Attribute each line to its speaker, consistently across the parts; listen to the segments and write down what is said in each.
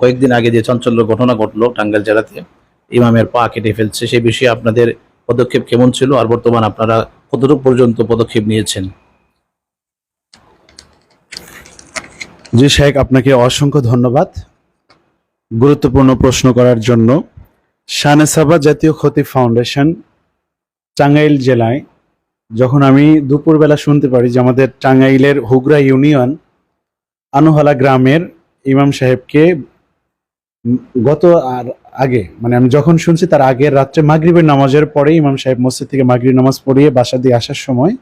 Speaker 1: কয়েকদিন আগে যে চাঞ্চল্য ঘটনা ঘটলো টাঙ্গাইল জেলাতে ইমামের পা কেটে ফেলছে সেই বিষয়ে আপনাদের পদক্ষেপ কেমন ছিল আর বর্তমান আপনারা কতটুকু পর্যন্ত পদক্ষেপ নিয়েছেন?
Speaker 2: জি শেখ, আপনাকে অসংখ্য ধন্যবাদ। গুরুত্বপূর্ণ প্রশ্ন করার জন্য শানেসাবা জাতীয় ক্ষতি ফাউন্ডেশন টাঙ্গাইল জেলায় যখন আমি দুপুরবেলা শুনতে পারি যে আমাদের টাঙ্গাইলের হুগরা ইউনিয়ন আনুহালা গ্রামের ইমাম সাহেবকে গত আর আগে মানে আমি যখন শুনছি তার আগের রাত্রে মাগরিবের নামাজের পরে ইমাম সাহেব মসজিদ থেকে মাগরিব নামাজ পড়িয়ে বাসা দিয়ে আসার সময়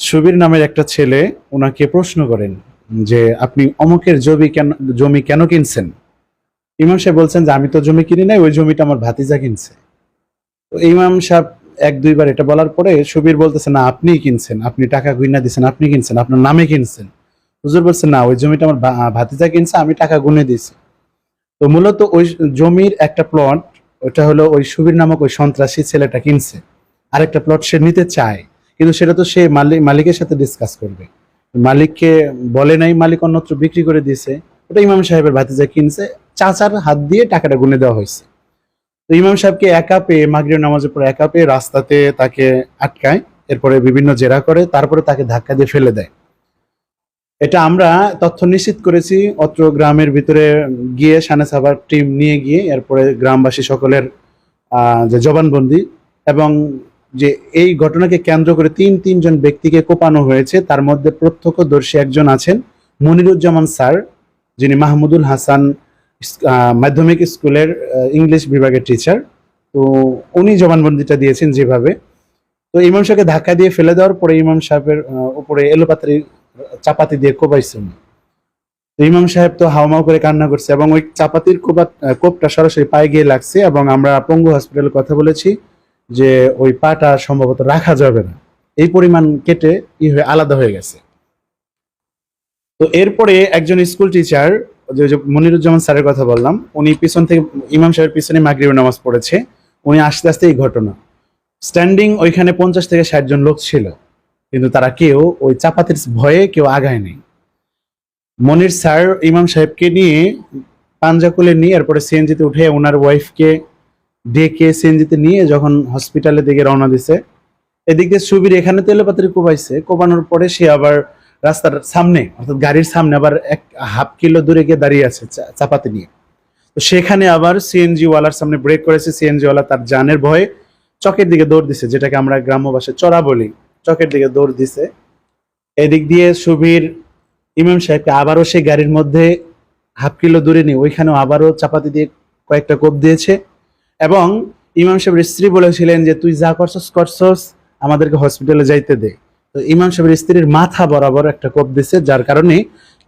Speaker 2: সুবীর নামের একটা ছেলে ওনাকে প্রশ্ন করেন যে, আপনি অমুকের জমি কেন জমি কেন কিনছেন? ইমাম সাহেব বলছেন যে, আমি তো জমি কিনি নাই, ওই জমিটা আমার ভাতিজা কিনছে। তো ইমাম সাহেব এক, দুইবার এটা বলার পরে সুবীর বলতেছে, না, আপনিই কিনছেন, আপনি টাকা গুইনা দিচ্ছেন আপনি কিনছেন, আপনার নামে কিনছেন। হুজুর বলছেন না, ওই জমিটা আমার ভাতিজা কিনছে, আমি টাকা গুনে দিয়েছি। তো মূলত ওই জমির একটা প্লট ওটা হলো ওই সুবীর নামক ওই সন্ত্রাসী ছেলেটা কিনছে। আরেকটা প্লট সে নিতে চায়, কিন্তু সেটা তো সে মালিক মালিকের সাথে ডিসকাস করবে। মালিককে বলে নাই, মালিক অন্যত্র বিক্রি করে দিয়েছে। ওটা ইমাম সাহেবের ভাতিজা কিনছে, চাচার হাত দিয়ে টাকাটা গুনে দেওয়া হয়েছে। তো ইমাম সাহেবকে একা পেয়ে মাগরিব নামাজের পর একা পেয়ে রাস্তাতে তাকে আটকায়, এরপরে বিভিন্ন জেরা করে, তারপরে তাকে ধাক্কা দিয়ে ফেলে দেয়। এটা আমরা তথ্য নিশ্চিত করেছি অত্র গ্রামের ভিতরে গিয়ে সানে সাবার টিম নিয়ে গিয়ে, এরপরে গ্রামবাসী সকলের যে জবানবন্দি এবং যে এই ঘটনাকে কেন্দ্র করে তিন, তিনজন ব্যক্তিকে কোপানো হয়েছে। তার মধ্যে প্রত্যক্ষদর্শী একজন আছেন মনিরুজ্জামান স্যার, যিনি মাহমুদুল হাসান মাধ্যমিক স্কুলের ইংলিশ বিভাগের টিচার তো উনি জবানবন্দিটা দিয়েছেন যেভাবে। তো ইমাম সাহেবকে ধাক্কা দিয়ে ফেলে দেওয়ার পরে ইমাম সাহেবের উপরে এলোপাতারি চাপাতি দিয়ে কোপাইছেন তো ইমাম সাহেব তো হাওমাও করে কান্না করছে এবং ওই চাপাতির কোপা আহ, কোপটা সরাসরি পায়ে গিয়ে লাগছে এবং আমরা পঙ্গু হসপিটালে কথা বলেছি যে ওই পাটা সম্ভবত রাখা যাবে না। এই পরিমাণ কেটে ই হয়ে আলাদা হয়ে গেছে। তো এরপরে একজন স্কুল টিচার যে মনিরুজ্জামান স্যারের কথা বললাম উনি পিছন থেকে ইমাম সাহেবের পিছনে মাগরিবের নামাজ পড়েছে। উনি আস্তে আস্তে এই ঘটনা। স্ট্যান্ডিং ওইখানে পঞ্চাশ থেকে ষাট জন লোক ছিল। কিন্তু তারা কেউ ওই চাপাতির ভয়ে কেউ আগায়নি মনির স্যার ইমাম সাহেবকে নিয়ে পাঞ্জা পাঞ্জাকুলে নিয়ে, এরপরে সিএনজিতে উঠে ওনার ওয়াইফকে ডেকে সিএনজিতে নিয়ে যখন হসপিটালের দিকে রওনা দিছে, এদিক দিয়ে সুবির এখানে তেলেপাতারি কোপাইছে কোপানোর পরে সে আবার রাস্তার সামনে, অর্থাৎ গাড়ির সামনে আবার এক হাফ কিলো দূরে গিয়ে দাঁড়িয়ে আছে চাপাতি নিয়ে। তো সেখানে আবার সিএনজি ওয়ালার সামনে ব্রেক করেছে সিএনজি ওয়ালা তার জানের ভয়ে চকের দিকে দৌড় দিছে, যেটাকে আমরা গ্রাম্য চড়া বলি। চকের দিকে দৌড় দিছে। এদিক দিয়ে সুবীর ইমাম সাহেবকে আবারও সেই গাড়ির মধ্যে হাফ কিলো দূরে নিয়ে ওইখানেও আবারও চাপাতি দিয়ে কয়েকটা কোপ দিয়েছে এবং ইমাম সাহেবের স্ত্রী বলেছিলেন যে তুই যা করছস করছস আমাদেরকে হসপিটালে যাইতে দে। তো ইমাম সাহেবের স্ত্রীর মাথা বরাবর একটা কোপ দিছে যার কারণে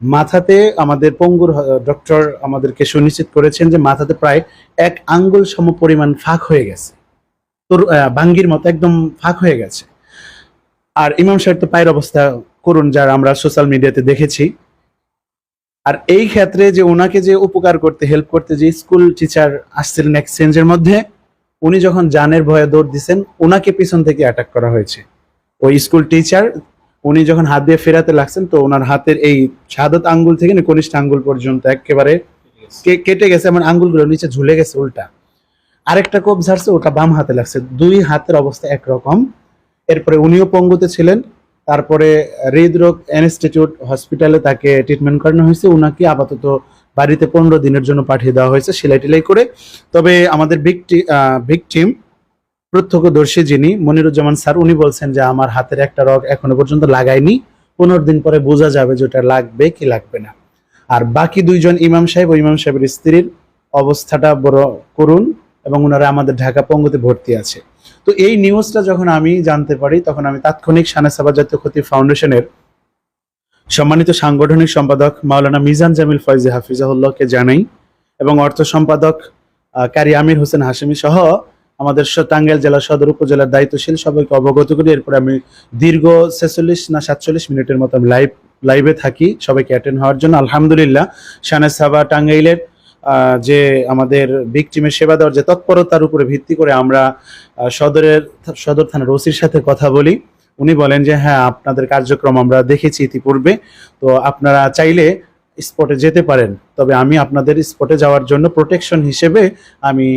Speaker 2: মাথাতে আমাদের পঙ্গুর ডক্টর আমাদেরকে সুনিশ্চিত করেছেন যে মাথাতে প্রায় এক আঙ্গুল সম পরিমাণ ফাঁক হয়ে গেছে। তোর আহ, বাঙ্গির মতো একদম ফাঁক হয়ে গেছে। আর ইমাম সাহেব তো পায়ের অবস্থা করুন যার আমরা সোশ্যাল মিডিয়াতে দেখেছি। আর এই ক্ষেত্রে যে ওনাকে যে উপকার করতে হেল্প করতে যে স্কুল টিচার আসছিলেন এক্সচেঞ্জের মধ্যে, উনি যখন জানের ভয়ে দৌড় দিছেন, ওনাকে পিছন থেকে অ্যাটাক করা হয়েছে। ওই স্কুল টিচার উনি যখন হাত দিয়ে ফেরাতে লাগছেন, তো ওনার হাতের এই সাদত আঙ্গুল থেকে কনিষ্ঠ আঙ্গুল পর্যন্ত একেবারে কেটে গেছে আমার আঙ্গুলগুলো নিচে ঝুলে গেছে উল্টা। আরেকটা কোপ ঝাড়ছে, ওটা বাম হাতে লাগছে। দুই হাতের অবস্থা একরকম। এরপরে উনিও পঙ্গুতে ছিলেন। তারপরে হৃদরোগ ইনস্টিটিউট হসপিটালে তাকে ট্রিটমেন্ট করানো হয়েছে। উনাকে আপাতত বাড়িতে পনেরো দিনের জন্য পাঠিয়ে দেওয়া হয়েছে সেলাই টেলাই করে। তবে আমাদের ভিকটি ভিকটিম প্রত্যক্ষদর্শী যিনি, মনিরুজ্জামান স্যার, উনি বলছেন যে আমার হাতের একটা রগ এখনও পর্যন্ত লাগায়নি। পনেরো দিন পরে বোঝা যাবে যে ওটা লাগবে কি লাগবে না। আর বাকি দুইজন ইমাম সাহেব, ও ইমাম সাহেবের স্ত্রীর অবস্থাটা বড় করুন এবং ওনারা আমাদের ঢাকা পঙ্গুতে ভর্তি আছে। তো এই নিউজটা যখন আমি জানতে পারি, তখন আমি তাৎক্ষণিক সানাসাবা জাতীয় ক্ষতি ফাউন্ডেশনের সম্মানিত সাংগঠনিক সম্পাদক মাওলানা মিজান জামিল ফয়জি হাফিজাহুল্লাহকে জানাই এবং অর্থ সম্পাদক কারি আমির হোসেন হাসিমি সহ আমাদের টাঙ্গাইল জেলা সদর উপজেলার দায়িত্বশীল সবাইকে অবগত করি। এরপরে আমি দীর্ঘ ছেচল্লিশ না সাতচল্লিশ মিনিটের মতো আমি লাইভ লাইভে থাকি। সবাইকে অ্যাটেন্ড হওয়ার জন্য আলহামদুলিল্লাহ। শানেজ সাবা টাঙ্গাইলের যে আমাদের বিগ টিমের সেবা দেওয়ার যে তৎপরতার উপরে ভিত্তি করে আমরা সদরের, সদর থানার ওসির সাথে কথা বলি। উনি বলেন যে হ্যাঁ আপনাদের কার্যক্রম আমরা দেখেছি ইতিপূর্বে। তো আপনারা চাইলে স্পটে যেতে পারেন। তবে আমি আপনাদের স্পটে যাওয়ার জন্য প্রোটেকশন হিসেবে আমি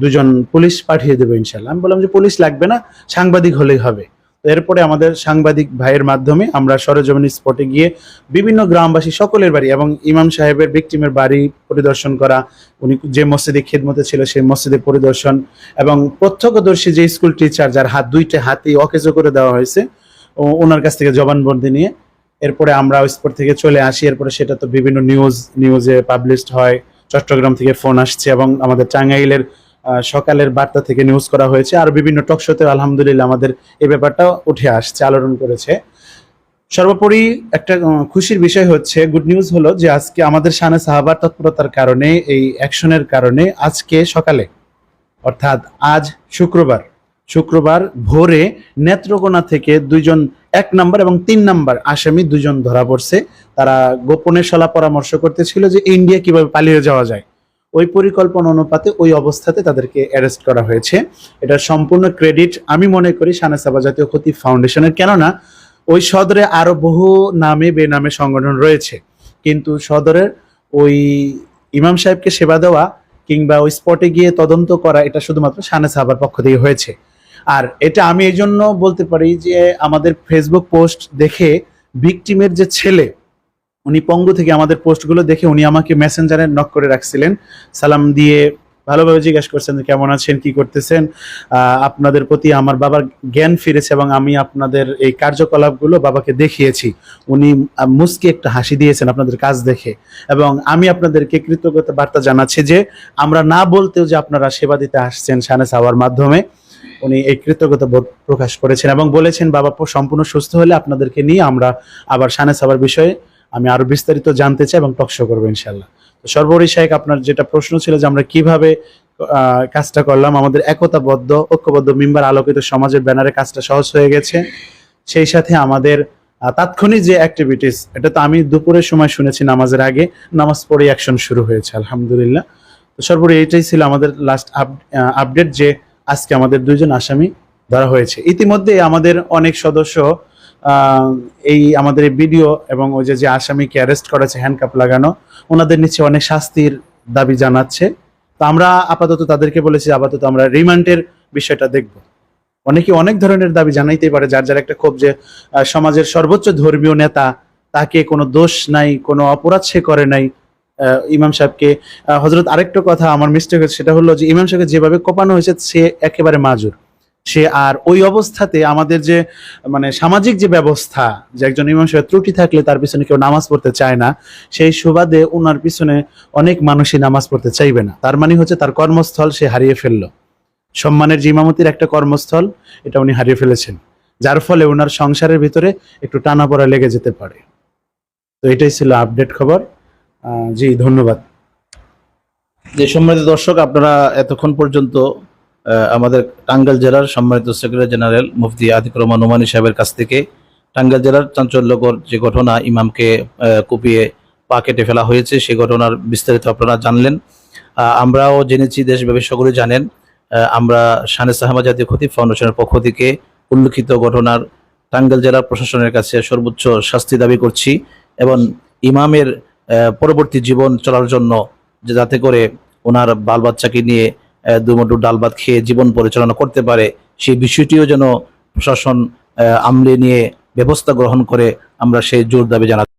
Speaker 2: দুজন পুলিশ পাঠিয়ে দেবো ইনশাল্লাহ আমি বললাম যে, পুলিশ লাগবে না, সাংবাদিক হলেই হবে। এরপরে আমাদের সাংবাদিক ভাইয়ের মাধ্যমে আমরা সরজমিন স্পটে গিয়ে বিভিন্ন গ্রামবাসী সকলের বাড়ি এবং ইমাম সাহেবের ভিকটিমের বাড়ি পরিদর্শন করা, উনি যে মসজিদে খেদমতে ছিল সেই মসজিদে পরিদর্শন এবং প্রত্যক্ষদর্শী যে স্কুল টিচার যার হাত, দুইটা হাতই অকেজো করে দেওয়া হয়েছে ওনার কাছ থেকে জবানবন্দি নিয়ে এরপরে আমরা স্পট থেকে চলে আসি। এরপরে সেটা তো বিভিন্ন নিউজ নিউজে পাবলিশড হয়। চট্টগ্রাম থেকে ফোন আসছে এবং আমাদের টাঙ্গাইলের সকালের বার্তা থেকে নিউজ করা হয়েছে আর বিভিন্ন টক শোতে আলহামদুলিল্লাহ আমাদের এই ব্যাপারটা উঠে আসছে, আলোড়ন করেছে। সর্বোপরি একটা খুশির বিষয় হচ্ছে গুড নিউজ হলো যে আজকে আমাদের সানে সাহাবার তৎপরতার কারণে, এই অ্যাকশনের কারণে আজকে সকালে, অর্থাৎ আজ শুক্রবার শুক্রবার ভোরে নেত্রকোনা থেকে দুইজন এক নাম্বার এবং তিন নাম্বার আসামি দুজন ধরা পড়ছে। তারা গোপনে সলা পরামর্শ করতেছিল যে ইন্ডিয়া কীভাবে পালিয়ে যাওয়া যায়। ওই পরিকল্পনা অনুপাতে ওই অবস্থাতে তাদেরকে অ্যারেস্ট করা হয়েছে। এটা সম্পূর্ণ ক্রেডিট আমি মনে করি সানাসাবা জাতীয় ক্ষতি ফাউন্ডেশনের কেননা ওই সদরে আরও বহু নামে বেনামে সংগঠন রয়েছে। কিন্তু সদরের ওই ইমাম সাহেবকে সেবা দেওয়া কিংবা ওই স্পটে গিয়ে তদন্ত করা, এটা শুধুমাত্র সানে সাহাবার পক্ষ থেকে হয়েছে। আর এটা আমি এই জন্য বলতে পারি যে আমাদের ফেসবুক পোস্ট দেখে ভিকটিমের যে ছেলে উনি পঙ্গু থেকে আমাদের পোস্টগুলো দেখে উনি আমাকে মেসেঞ্জারে নক করে রাখছিলেন। সালাম দিয়ে ভালোভাবে জিজ্ঞেস করছেন কেমন আছেন, কি করতেছেন? আপনাদের প্রতি আমার বাবার জ্ঞান ফিরেছে এবং আমি আপনাদের এই কার্যকলাপগুলো বাবাকে দেখিয়েছি। উনি মুচকি একটা হাসি দিয়েছেন আপনাদের কাজ দেখে। এবং আমি আপনাদেরকে কৃতজ্ঞতা বার্তা জানাচ্ছি যে আমরা না বলতেও যে আপনারা সেবা দিতে আসছেন সানে সাওয়ার মাধ্যমে, উনি এই কৃতজ্ঞতা বোধ প্রকাশ করেছেন এবং বলেছেন, বাবা, সম্পূর্ণ সুস্থ হলে আপনাদেরকে নিয়ে আমরা আবার সানে সাওয়ার বিষয়ে আমি আরও বিস্তারিত জানতে চাই এবং টকশো করব ইনশাল্লাহ তো সর্বোপরি শেখ আপনার যেটা প্রশ্ন ছিল যে আমরা কীভাবে কাজটা করলাম, আমাদের একতাবদ্ধ, ঐক্যবদ্ধ মেম্বার আলোকিত সমাজের ব্যানারে কাজটা সহজ হয়ে গেছে। সেই সাথে আমাদের তাৎক্ষণিক যে অ্যাক্টিভিটিস এটা তো আমি দুপুরের সময় শুনেছি নামাজের আগে, নামাজ পড়ে অ্যাকশন শুরু হয়েছে, আলহামদুলিল্লাহ। তো সর্বোপরি এইটাই ছিল আমাদের লাস্ট আপডেট যে আজকে আমাদের দুইজন আসামি ধরা হয়েছে। ইতিমধ্যে আমাদের অনেক সদস্য এই আমাদের এই ভিডিও এবং ওই যে যে আসামিকে অ্যারেস্ট করেছে হ্যান্ডকাপ লাগানো, ওনাদের নিচে অনেক শাস্তির দাবি জানাচ্ছে। তো আমরা আপাতত তাদেরকে বলেছি, আপাতত আমরা রিমান্ডের বিষয়টা দেখব। অনেকে অনেক ধরনের দাবি জানাইতেই পারে, যার যার একটা ক্ষোভ যে সমাজের সর্বোচ্চ ধর্মীয় নেতা, তাকে কোনো দোষ নাই, কোনো অপরাধ সে করে নাই। ইমাম সাহেবকে হজরত আরেকটা কথা আমার মিস্টেক সেটা হলো যে, ইমাম সাহেবকে যেভাবে কোপানো হয়েছে, সে একেবারে মাজুর। সে আর ওই অবস্থাতে আমাদের যে মানে সামাজিক যে ব্যবস্থা, যে একজন ইমাম সাহেব ত্রুটি থাকলে তার পিছনে কেউ নামাজ পড়তে চায় না, সেই সুবাদে ওনার পিছনে অনেক মানুষই নামাজ পড়তে চাইবে না। তার মানে হচ্ছে তার কর্মস্থল সে হারিয়ে ফেলল। সম্মানের যে ইমামতির একটা কর্মস্থল, এটা উনি হারিয়ে ফেলেছেন। যার ফলে ওনার সংসারের ভিতরে একটু টানাপড়া লেগে যেতে পারে। তো এটাই ছিল আপডেট খবর। জি, ধন্যবাদ।
Speaker 1: যে সম্মানিত দর্শক, আপনারা এতক্ষণ পর্যন্ত আমাদের টাঙ্গাইল জেলার সম্মানিত সেক্রেটারি জেনারেল মুফতি আতিক রহমান নোমানী সাহেবের কাছ থেকে টাঙ্গাইল জেলার চাঞ্চল্যকর যে ঘটনা ইমামকে কুপিয়ে পা কেটে ফেলা হয়েছে সেই ঘটনার বিস্তারিত আপনারা জানলেন। আমরাও জেনেছি, দেশব্যাপী সকলে জানেন আমরা শানে সাহামা জাতীয় ক্ষতি ফাউন্ডেশনের পক্ষ থেকে উল্লেখিত ঘটনার টাঙ্গাইল জেলার প্রশাসনের কাছে সর্বোচ্চ শাস্তি দাবি করছি এবং ইমামের পরবর্তী জীবন চলার জন্য যাতে করে ওনার বাল বাচ্চাকে নিয়ে দুমুঠো ডাল ভাত খেয়ে জীবন পরিচালনা করতে পারে, সেই বিষয়টিও যেন প্রশাসন আমলে নিয়ে ব্যবস্থা গ্রহণ করে আমরা সেই জোর দাবি জানা